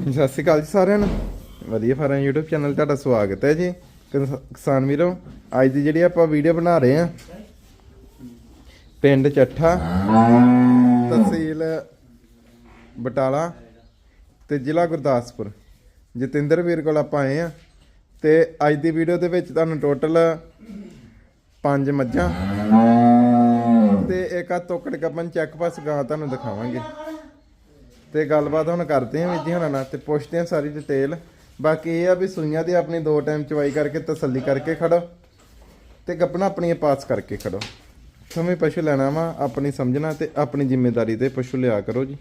ਸਤਿ ਸ਼੍ਰੀ ਅਕਾਲ ਜੀ ਸਾਰਿਆਂ ਨੂੰ। ਵਧੀਆ ਫਾਰਮ YouTube ਚੈਨਲ ਤੁਹਾਡਾ ਸਵਾਗਤ ਹੈ ਜੀ। ਕਿਸਾਨ ਵੀਰੋ, ਅੱਜ ਦੀ ਜਿਹੜੀ ਆਪਾਂ ਵੀਡੀਓ ਬਣਾ ਰਹੇ ਆ ਪਿੰਡ ਚੱਠਾ, ਤਹਿਸੀਲ ਬਟਾਲਾ ਤੇ ਜ਼ਿਲ੍ਹਾ ਗੁਰਦਾਸਪੁਰ। ਜਤਿੰਦਰ ਵੀਰ ਕੋਲ ਆਪਾਂ ਆਏ ਆ ਤੇ ਅੱਜ ਦੀ ਵੀਡੀਓ ਦੇ ਵਿੱਚ ਤੁਹਾਨੂੰ ਟੋਟਲ ਪੰਜ ਮੱਝਾਂ ਤੇ ਇੱਕ ਆ ਤੋਕੜ ਗੱਬਨ ਚੈੱਕ ਪਾਸ ਗਾਂ ਤੁਹਾਨੂੰ ਦਿਖਾਵਾਂਗੇ। ਤੇ ਗੱਲਬਾਤ ਹੁਣ ਕਰਦੇ ਆਂ ਵੀਰ ਜੀ ਹੁਣਾਂ ਨਾਲ ਤੇ ਪੁੱਛਦੇ ਆਂ ਸਾਰੀ ਡਿਟੇਲ ਬਾਕੀ ਇਹ ਆ ਵੀ ਸੂਈਆਂ ਦੀ ਆਪਣੀ ਦੋ ਟਾਈਮ ਚਵਾਈ ਕਰਕੇ ਤਸੱਲੀ ਕਰਕੇ ਖੜੋ ਤੇ ਗੱਪਣਾ ਆਪਣੀਆਂ ਪਾਸ ਕਰਕੇ ਖੜੋ। ਸਮੇਂ ਪਸ਼ੂ ਲੈਣਾ ਵਾ ਆਪਣੀ ਸਮਝਣਾ ਤੇ ਆਪਣੀ ਜ਼ਿੰਮੇਵਾਰੀ ਤੇ ਪਸ਼ੂ ਲਿਆ ਕਰੋ ਜੀ।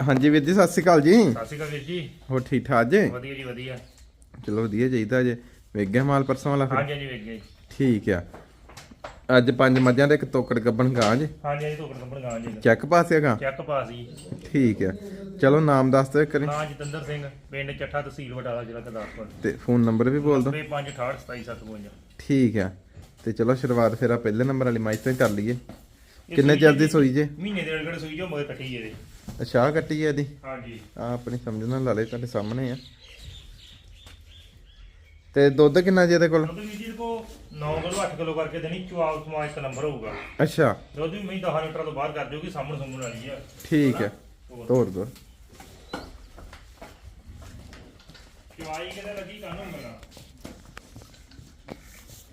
ਹਾਂਜੀ ਵੀਰ ਜੀ ਸਤਿ ਸ਼੍ਰੀ ਅਕਾਲ ਜੀ। ਸਤਿ ਸ਼੍ਰੀ ਅਕਾਲ ਵੀਰ ਜੀ। ਹੋਰ ਠੀਕ ਠਾਕ ਜੀ? ਵਧੀਆ ਜੀ ਵਧੀਆ। ਚਲੋ ਵਧੀਆ ਚਾਹੀਦਾ ਜੇ। ਵੇਖ ਗਿਆ ਮਾਲ ਪਰਸੋਂ ਵਾਲਾ ਫਿਰ? ਹਾਂਜੀ ਹਾਂਜੀ ਵੇਖ ਗਏ ਠੀਕ ਆ। ਅੱਜ ਪੰਜ ਮੱਝਾਂ ਦੇ ਇੱਕ ਤੋਕੜ ਗੱਬਣ ਗਾਂ ਜੀ। ਹਾਂਜੀ ਹਾਂਜੀ ਧੋਕੜ ਕੰਪਨ ਗਾਂ ਜੀ। ਚੈੱਕ ਪਾਸ ਹੈਗਾ? ਚੈੱਕ ਪਾਸ ਜੀ। ਠੀਕ ਆ ਚਲੋ ਨਾਮ ਦੱਸ ਦਿਓ ਕਰੀ ਨਾਂ ਜਤਿੰਦਰ ਸਿੰਘ ਪਿੰਡ ਚੱਠਾ ਤਹਿਸੀਲ ਬਟਾਲਾ ਜ਼ਿਲ੍ਹਾ ਗੁਰਦਾਸਪੁਰ। ਤੇ ਫੋਨ ਨੰਬਰ ਵੀ ਬੋਲ ਦਿਓ। 9568277752 ਠੀਕ ਆ ਤੇ ਚਲੋ ਸ਼ੁਰੂਆਤ ਫਿਰ ਆ ਪਹਿਲੇ ਨੰਬਰ ਵਾਲੀ ਮੈਚ ਤੋਂ ਹੀ ਕਰ ਲਈਏ। ਕਿੰਨੇ ਚਿਰ ਦੀ ਸੋਈ ਜੇ? ਮਹੀਨੇ ਦੇ ਅੜਗੜ ਸੂਈ ਜੋ ਮਗਰ ਕੱਟੀ ਇਹਦੇ। ਅਸ਼ਾਹ ਕੱਟੀ ਹੈ ਇਹਦੀ। ਹਾਂਜੀ। ਆ ਆਪਣੀ ਸਮਝ ਨਾਲ ਲਾ ਲੈ ਤੁਹਾਡੇ ਸਾਹਮਣੇ ਆ। ਤੇ ਦੁੱਧ ਕਿੰਨਾ ਜੀ ਇਹਦੇ ਕੋਲ? ਦੁੱਧ ਵੀਰ ਜੀ ਕੋ 9 ਕਿਲੋ 8 ਕਿਲੋ ਕਰਕੇ ਦੇਣੀ ਚੁਆਲ ਸਮਾ ਇੱਕ ਨੰਬਰ ਹੋਊਗਾ। ਅੱਛਾ। ਦੁੱਧ ਵੀ ਮੈਂ 10 ਲੀਟਰ ਤੋਂ ਬਾਹਰ ਕਰ ਦਿਓਗੀ ਸਾਹਮਣ ਸੁੰਗਣ ਵਾਲੀ ਆ। ਠੀਕ ਹੈ। ਤੋਰ ਦੋ। ਚੁਆਈ ਕਿਤੇ ਲੱਗੀ ਕਾਨੂੰ ਮਿਲਣਾ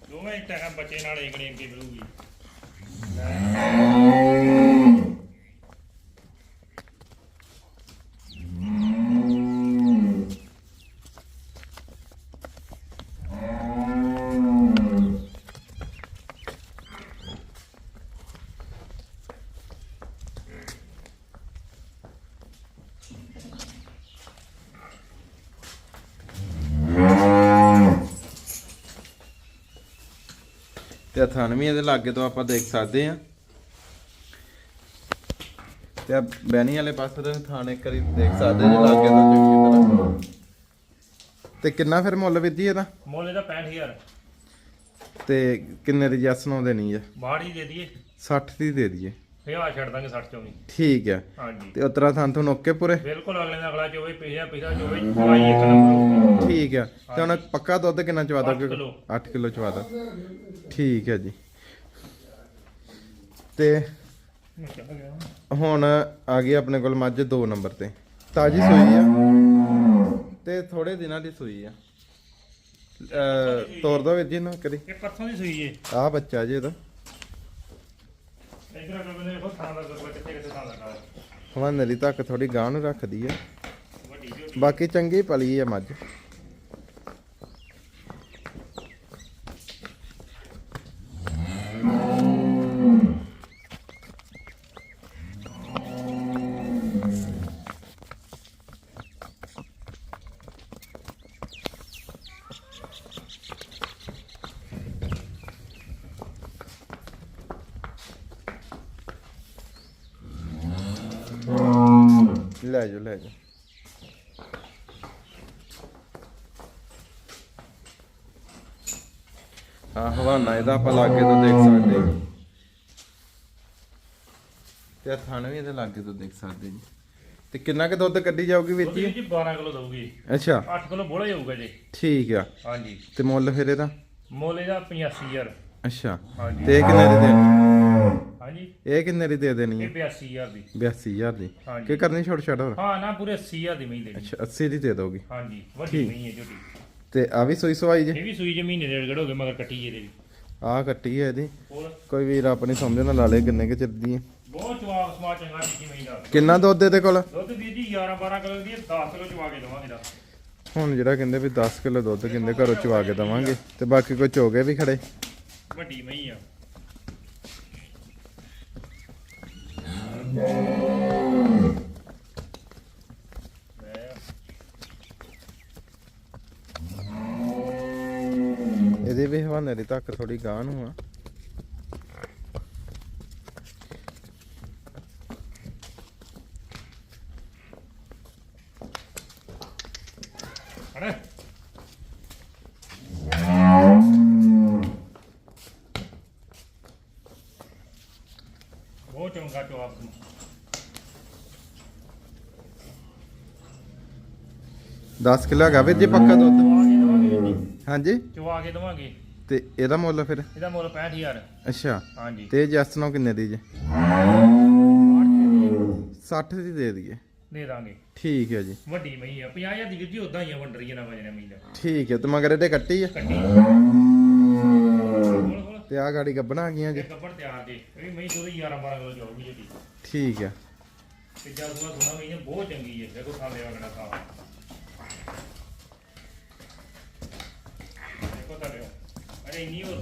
ਦੋਵੇਂ ਟਾਈਮ ਬੱਚੇ ਨਾਲ ਏਕੜੇ ਅੱਗੇ ਮਿਲੂਗੀ ਤੇ ਥਣ ਵੀ ਇਹਦੇ ਲਾਗੇ ਤੋਂ ਆਪਾਂ ਦੇਖ ਸਕਦੇ ਆ ਤੇ ਆ ਬੈਣੀ ਵਾਲੇ ਪਾਸੇ ਤੋਂ ਥਾਣ ਇੱਕ ਵਾਰੀ ਦੇਖ ਸਕਦੇ ਜੇ ਲਾਗੇ ਤੋਂ ਚੰਗੀ ਤਰ੍ਹਾਂ। ਤੇ ਕਿੰਨਾ ਫਿਰ ਮੁੱਲ ਵੀਰ ਜੀ ਇਹਦਾ? ਮੁੱਲ ਇਹਦਾ 65000 ਤੇ ਕਿੰਨੇ ਦੀ ਜੈਸ ਨੂੰ ਦੇਣੀ ਹੈ ਬਾੜੀ ਦੇ ਦਈਏ। 60 ਦੀ ਦੇ ਦਈਏ। ਹਜ਼ਾਰ ਛੱਡ ਦਾਂਗੇ 60 ਚੋਂ ਵੀ ਠੀਕ ਹੈ। ਹਾਂਜੀ। ਤੇ ਉਤਰਾ ਥਾਂ ਤੋਂ ਓਕੇ ਪੂਰੇ? ਬਿਲਕੁਲ ਅਗਲੇ ਦਾ ਅਗਲਾ ਚੋਵੇ ਪਿਛਾ ਪਿਛਾ ਚੋਵੇ ਚਵਾਈ ਇੱਕ ਨੰਬਰ। ਠੀਕ ਹੈ। ਤੇ ਹੁਣ ਪੱਕਾ ਦੁੱਧ ਕਿੰਨਾ ਚਵਾ ਅੱਠ ਦੋਗੇ? ਕਿਲੋ। 8 ਕਿਲੋ ਚਵਾ ਦੋ। ਠੀਕ ਹੈ ਜੀ। ਤੇ ਹੁਣ ਆ ਗਈ ਆਪਣੇ ਕੋਲ ਮੱਝ 2 ਨੰਬਰ ਤੇ। ਤਾਜੀ ਸੂਈ ਆ। ਤੇ ਥੋੜੇ ਦਿਨਾਂ ਦੀ ਸੂਈ ਆ। ਤੋਰ ਦੋ ਵੀਰ ਜੀ ਨੂੰ ਕਰੀ ਇਹ ਪਰਸੋਂ ਦੀ ਸੂਈ ਏ। ਆ ਬੱਚਾ ਜੀ ਇਹਦਾ। ਇਧਰ ਅਗਲੇ ਬੰਦੇ ਦੇਖੋ ਥਾਂ ਦਾ ਗੁਰਬਾ ਕਿੱਥੇ ਕਿੱਥੇ ਥਾਂ ਲੱਗਾ ਹਵਾਨਰੀ ਤੱਕ ਥੋੜੀ ਗਾਂ ਨੂੰ ਰੱਖਦੀ ਆ। ਵੱਡੀ ਬਾਕੀ ਚੰਗੀ ਪਲੀ ਆ ਮੱਝ। ਲੈ ਜਾਓ ਲੈ ਜਾਓ। ਹਾਂ ਹਵਾਨਾ ਇਹਦਾ ਆਪਾਂ ਲਾਗੇ ਤੋਂ ਦੇਖ ਸਕਦੇ ਹਾਂ। ਤੇ ਆਹ ਥਣ ਵੀ ਇਹਦੇ ਲਾਗੇ ਤੋਂ ਦੇਖ ਸਕਦੇ ਜੀ। ਤੇ ਕਿੰਨਾ ਕੁ ਦੁੱਧ ਕੱਢੀ ਜਾਊਗੀ ਵਿੱਚ ਹੀ ਜੀ? 12 ਕਿਲੋ ਦਊਗੀ। ਅੱਛਾ। 8 ਕਿਲੋ ਬੋਲਾ ਜਾਊਗਾ ਜੀ। ਠੀਕ ਆ। ਹਾਂਜੀ। ਤੇ ਮੁੱਲ ਫਿਰ ਇਹਦਾ? ਮੁੱਲ ਇਹਦਾ 85000 ਅੱਛਾ। ਹਾਂਜੀ। ਤੇ ਇਹ ਕਿੰਨੇ ਦੀ ਦੇ ਹਾਂਜੀ। ਇਹ ਕਿੰਨੇ ਦੀ ਦੇ ਦੇਣੀ ਇਹ ਹੈ 82000 ਦੀ। 82000 ਦੀ। ਹਾਂਜੀ। ਕੀ ਕਰਨੀ ਛੋਟ ਛੋਟ ਹੋਰ? ਹਾਂ ਨਾ ਪੂਰੇ 80000 ਦੀ ਮਹੀਂ ਦੇਣੀ ਅੱਛਾ 80 ਦੀ ਦੇ ਦੋਗੇ। ਹਾਂਜੀ ਵੱਡੀ ਮਹੀਂ ਹੈ ਝੋਟੀ ਤੇ ਆ ਵੀ ਸੋਈ ਸਵਾਈ ਜੇ? ਇਹ ਵੀ ਸੂਈ ਜੇ ਮਹੀਨੇ ਦੇ ਗੜ ਹੋ ਗਏ ਮਗਰ ਕੱਟੀ ਇਹਦੇ ਵੀ। ਆ ਕੱਟੀ ਹੈ ਇਹਦੀ। ਹੋਰ? ਕੋਈ ਵੀਰ ਆਪਣੀ ਸਮਝ ਨਾਲ ਲਾ ਲੇ ਕਿੰਨੇ ਕੁ ਚਿਰ ਦੀ ਹੈ। ਬਹੁਤ ਜਵਾਬ ਸਮਾ ਚੰਗਾ ਜੀ ਮਹੀਂ ਦਾ। ਕਿੰਨਾ ਦੁੱਧ ਇਹਦੇ ਕੋਲ? ਦੁੱਧ ਵੀਰ ਜੀ 11 12 ਕਿਲੋ ਦੀ ਹੈ, 10 ਕਿਲੋ ਚਵਾ ਕੇ ਦਵਾਂਗੇ ਦਾ ਹੁਣ ਜਿਹੜਾ ਕਹਿੰਦੇ ਵੀ 10 ਕਿਲੋ ਦੁੱਧ ਕਹਿੰਦੇ ਘਰੋਂ ਚਵਾ ਕੇ ਦਵਾਂਗੇ ਤੇ ਬਾਕੀ ਕੋਈ ਚੋਗੇ ਵੀ ਖੜੇ? ਵੱਡੀ ਮਹੀਂ ਆ। ਇਹਦੇ ਵੀ ਹਵਾਨੇ ਦੀ ਤੱਕ ਥੋੜੀ ਗਾਂ ਨੂੰ ਆ ਹਣਾ 10 ਕਿਲੋ ਹੈਗਾ ਵੀਰ ਜੀ ਪੱਕਾ ਦੁੱਧ। ਹਾਂਜੀ। ਚਵਾ ਕੇ ਦਵਾਂਗੇ। ਤੇ ਇਹਦਾ ਮੁੱਲ ਫਿਰ? ਇਹਦਾ ਮੁੱਲ 65000 ਅੱਛਾ। ਹਾਂਜੀ। ਤੇ ਜੈਸ ਨੂੰ ਕਿੰਨੇ ਦੀ ਜੇ? 60 ਦੀ ਦੇ ਦਈਏ। ਦੇ ਦਾਂਗੇ। ਠੀਕ ਹੈ ਜੀ। ਵੱਡੀ ਮਈ ਆ। 50000 ਦੀ ਵੀਰ ਜੀ ਉਦਾਂ ਹੀ ਆ ਵੰਡਰੀ ਨਾ ਵਜਣਾ ਦਾ ਠੀਕ ਹੈ ਤੇ ਮਗਰ ਇਹਦੇ ਕੱਟੀ ਆ? ਕੱਟੀ। ਤੇ ਆ ਗਾੜੀ ਗੱਬਣਾ ਆ ਗਈਆਂ ਜੀ? ਕੱਪੜ ਤਿਆਰ ਜੇ ਇਹ ਮਈ ਦੁੱਧ 11 12 ਕਿਲੋ ਜਾਊਗੀ ਜੀ। ਠੀਕ ਹੈ। ਤੇ ਜਦ ਸੁਣਾ ਮਈ ਬਹੁਤ ਚੰਗੀ ਹੈ ਦੇਖੋ ਥਾਲੇ ਵਾਂਗਣਾ ਖਾ ਦੇਖੋ ਤਾਂ ਲਿਓ ਅਰੇ ਇੰਨੀ ਹੋਰ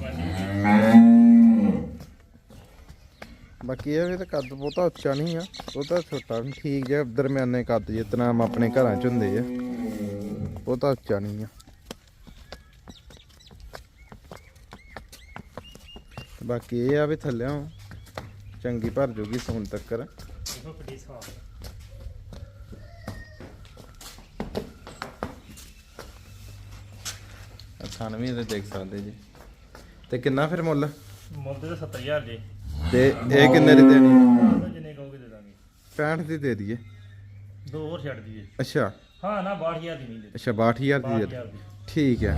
ਬਾਕੀ ਇਹ ਵੀ ਤਾਂ ਕੱਦ ਬਹੁਤਾ ਉੱਚਾ ਨਹੀਂ ਆ, ਉਹ ਤਾਂ ਛੋਟਾ ਵੀ ਠੀਕ ਜਿਹਾ ਦਰਮਿਆਨੇ ਕੱਦ ਜਿਤਨਾ ਆਮ ਆਪਣੇ ਘਰਾਂ 'ਚ ਹੁੰਦੇ ਆ, ਬਹੁਤਾ ਉੱਚਾ ਨਹੀਂ ਆ। ਬਾਕੀ ਇਹ ਆ ਵੀ ਥੱਲਿਓਂ ਚੰਗੀ ਭਰ ਜੂਗੀ ਸੌਣ ਤੱਕਰ। ਦੇਖੋ ਕਿੱਡੀ ਸਾਫ਼ ਖਾਣ ਵੀ ਇਹਦੇ ਦੇਖ ਸਕਦੇ ਜੀ। ਤੇ ਕਿੰਨਾ ਫਿਰ ਮੁੱਲ? ਮੁੱਲ ਤੇ 70000 ਜੇ। ਤੇ ਇਹ ਕਿੰਨੇ ਦੀ ਦੇਣੀ ਉਹਦਾ ਜਿੰਨੇ ਕਹੋਗੇ ਦੇ ਦਾਂਗੇ। 65 ਦੀ ਦੇ ਦਈਏ। ਦੋ ਹੋਰ ਛੱਡ ਦਈਏ। ਅੱਛਾ। ਹਾਂ ਨਾ 62000 ਦੀ ਨਹੀਂ ਦੇ ਅੱਛਾ 62000 ਦੀ ਦੇ 62000 ਦੀ। ਠੀਕ ਹੈ।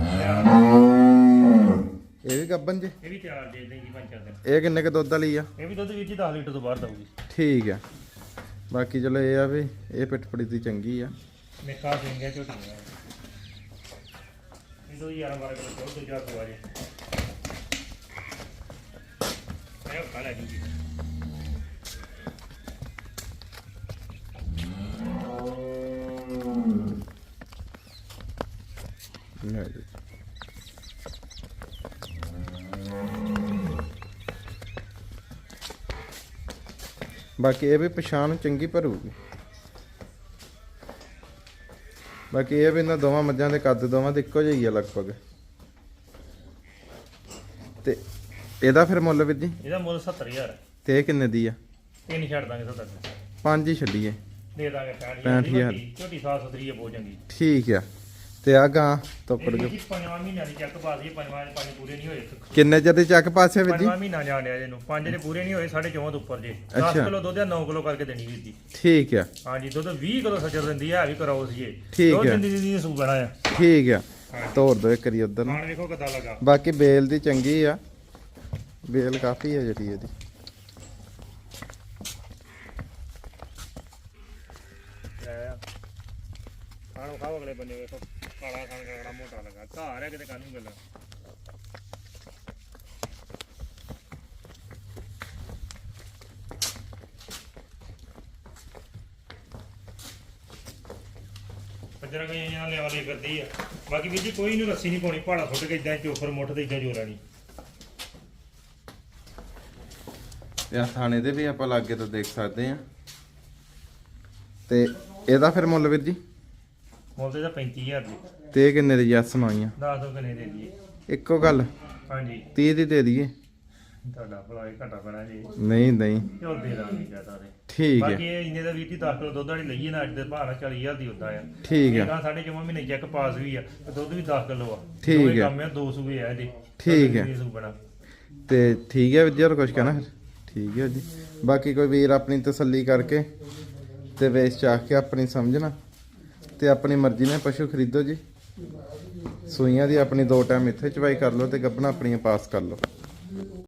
ਇਹ ਵੀ ਗੱਬਨ ਜੀ? ਇਹ ਵੀ ਤਿਆਰ ਦੇ ਦੇਂਗੀ ਪੰਜ ਚਾਰ ਦਿਨ। ਇਹ ਕਿੰਨੇ ਕ ਦੁੱਧ ਵਾਲੀ ਆ? ਇਹ ਵੀ ਦੁੱਧ ਵੀਰ ਜੀ 10 ਲੀਟਰ ਤੋਂ ਬਾਹਰ ਦਊਗੀ। ਠੀਕ ਹੈ। ਬਾਕੀ ਚਲੋ ਇਹ ਆ ਵੀ ਇਹ ਪਿੱਠਪੜੀ ਦੀ ਚੰਗੀ ਆ। ਮੇਕਾ ਦੇਂਗੇ ਝੋਟੀਆਂ ਇਹ ਦੋ 11 12 ਕਿਲੋ ਦੁੱਧ ਦੂਜਾ ਤੋਂ ਜੇ। ਇਹ ਜੀ ਬਾਕੀ ਇਹ ਵੀ ਪਛਾਣ ਚੰਗੀ ਭਰੂਗੀ। ਬਾਕੀ ਇਹ ਵੀ ਇਹਨਾਂ ਦੋਵਾਂ ਮੱਝਾਂ ਦੇ ਕੱਦ ਦੋਵਾਂ ਦੇ ਇੱਕੋ ਜਿਹੀ ਹੀ ਆ ਲਗਭਗ। ਤੇ ਇਹਦਾ ਫਿਰ ਮੁੱਲ ਵੀਰ ਜੀ? ਇਹਦਾ ਮੁੱਲ 70000 ਤੇ ਇਹ ਕਿੰਨੇ ਦੀ ਆ? ਨਹੀਂ ਛੱਡ ਦਾਂਗੇ 70 ਪੰਜ ਹੀ ਛੱਡੀਏ। ਦੇ ਦਾਂਗੇ 65000 65,000 ਦੀ ਝੋਟੀ ਸਾਫ਼ ਸੁਥਰੀ ਹੈ ਬਹੁਤ ਚੰਗੀ। ਠੀਕ ਆ। ਤੇ ਆ ਗਾਂ ਤੋਕੜ ਜੀ ਪੰਜਵਾਂ ਮਹੀਨਾ ਦੀ ਚੈੱਕ ਪਾਸ ਹੀ ਪੰਜਵਾਂ ਪੰਜ ਪੂਰੇ ਨਹੀਂ ਹੋਏ। ਕਿੰਨੇ ਚਿਰ ਦੀ ਚੱਕ ਪਾਸੇ ਵੀਰ ਜੀ? ਪੰਜਵਾਂ ਮਹੀਨਾ ਜਾਣਿਆ ਇਹਨੂੰ। ਪੰਜ ਦੇ ਪੂਰੇ ਨਹੀਂ ਹੋਏ 14.5 ਤੋਂ ਉੱਪਰ ਜੇ। 10 ਅੱਛਾ। ਕਿਲੋ ਦੁੱਧ ਆ 9 ਕਿਲੋ ਕਰਕੇ ਦੇਣੀ ਵੀਰ ਜੀ। ਠੀਕ ਆ। ਹਾਂਜੀ ਦੁੱਧ 20 ਕਿਲੋ ਸੱਜਰ ਦਿੰਦੀ ਹੈ ਵੀ ਕਰਾਓ ਸੀਏ। ਠੀਕ ਹੈ। ਦਿਨ ਦੀ ਸੂ ਬਣਾ ਆ ਠੀਕ ਆ। ਤੋੜ ਦੋ ਇੱਕ ਵਾਰੀ ਉਧਰ ਨੂੰ। ਖਾਣ ਵੇਖੋ ਕਿੱਦਾਂ ਲੱਗਾ। ਬਾਕੀ ਬੇਲ ਦੀ ਚੰਗੀ ਆ। ਬੇਲ ਕਾਫੀ ਹੈ ਜਿਹੜੀ ਇਹਦੀ। ਖਾਣੋ ਖਾਓ ਅਗਲੇ ਬੰਨੇ ਵੇਖੋ। ਕਾਲਾ ਖਾਣ ਕਿਹੜਾ ਮੋਟਾ ਲੱਗਾ। ਘਾਰ ਹੈ ਕਿਤੇ ਕਾਨੂੰ ਗੱਲਾਂ। ਪੱਜਰਾ ਕਈਆਂ ਨਾਲ ਲਿਆ ਵਾਲੀ ਕਰਦੀ ਆ। ਬਾਕੀ ਵੀਰ ਜੀ, ਕੋਈ ਨੂੰ ਰੱਸੀ ਨਹੀਂ ਪਾਉਣੀ। ਪਹਾੜਾ ਫੁੱਟ ਕੇ ਇਦਾਂ ਚੋਫਰ ਮੁੱਠ ਤੇ ਇਦਾਂ ਜੋਰਾ ਨਹੀਂ ਆ ਥਾਣੇ ਦੇ ਵੀ ਆਪਾਂ ਲਾਗੇ ਤੋਂ ਦੇਖ ਸਕਦੇ ਆ ਤੇ ਇਹਦਾ ਫਿਰ ਮੁੱਲ ਵੀਰ ਜੀ? ਮੁੱਲ ਤੇ ਤਾਂ 35000 ਦੀ ਤੇ ਇਹ ਕਿੰਨੇ ਦੀ ਜੱਸ ਸੁਣਾਈਆਂ? ਦੱਸ ਦੋ ਕਿੰਨੇ ਦੇ ਦਈਏ। ਇੱਕੋ ਗੱਲ? ਹਾਂਜੀ। 30 ਦੀ ਦੇ ਦਈਏ? ਤੁਹਾਡਾ ਭਲਾ ਇਹ ਘਟਾ ਪੈਣਾ ਜੀ। ਨਹੀਂ ਨਹੀਂ। ਝੋਲ ਦੇ ਦਾਂਗੇ ਕਹਤਾ ਤੇ ਠੀਕ ਬਾਕੀ ਹੈ ਇਹ ਇੰਨੇ ਦਾ ਵੀਰ ਜੀ 10 ਕਿਲੋ ਦੁੱਧ ਵਾਲੀ ਲਈਏ ਨਾ ਅੱਜ ਦੇ ਭਾਅ ਨਾਲ 40000 ਦੀ ਹੁੰਦਾ ਆ। ਠੀਕ ਹੈ। ਇਹਦਾ ਸਾਡੇ ਜਮਾ ਮਹੀਨੇ ਚੈੱਕ ਪਾਸ ਵੀ ਆ ਤੇ ਦੁੱਧ ਵੀ 10 ਕਿਲੋ ਆ। ਠੀਕ ਦੋਵੇਂ ਹੈ। ਕੰਮ ਆ ਦੋ ਸੂਏ ਆ ਇਹਦੇ। ਠੀਕ ਹੈ। ਇਹ ਸੂਬਣਾ ਤੇ ਠੀਕ ਹੈ ਵੀਰ ਜੀ ਹੋਰ ਕੁਝ ਕਹਿਣਾ ਫਿਰ? ਠੀਕ ਹੈ ਜੀ। ਬਾਕੀ ਕੋਈ ਵੀਰ ਆਪਣੀ ਤਸੱਲੀ ਕਰਕੇ ਤੇ ਵੇਚ ਚਾਹ ਕੇ ਆਪਣੀ ਸਮਝਣਾ ਤੇ ਆਪਣੀ ਮਰਜ਼ੀ ਨਾਲ ਪਸ਼ੂ ਖਰੀਦੋ ਜੀ। ਸੂਈਆਂ ਦੀ ਆਪਣੀ ਦੋ ਟਾਈਮ ਇੱਥੇ ਚਵਾਈ ਕਰ ਲਓ ਤੇ ਗੱਭਣਾ ਆਪਣੀਆਂ ਪਾਸ ਕਰ ਲਓ।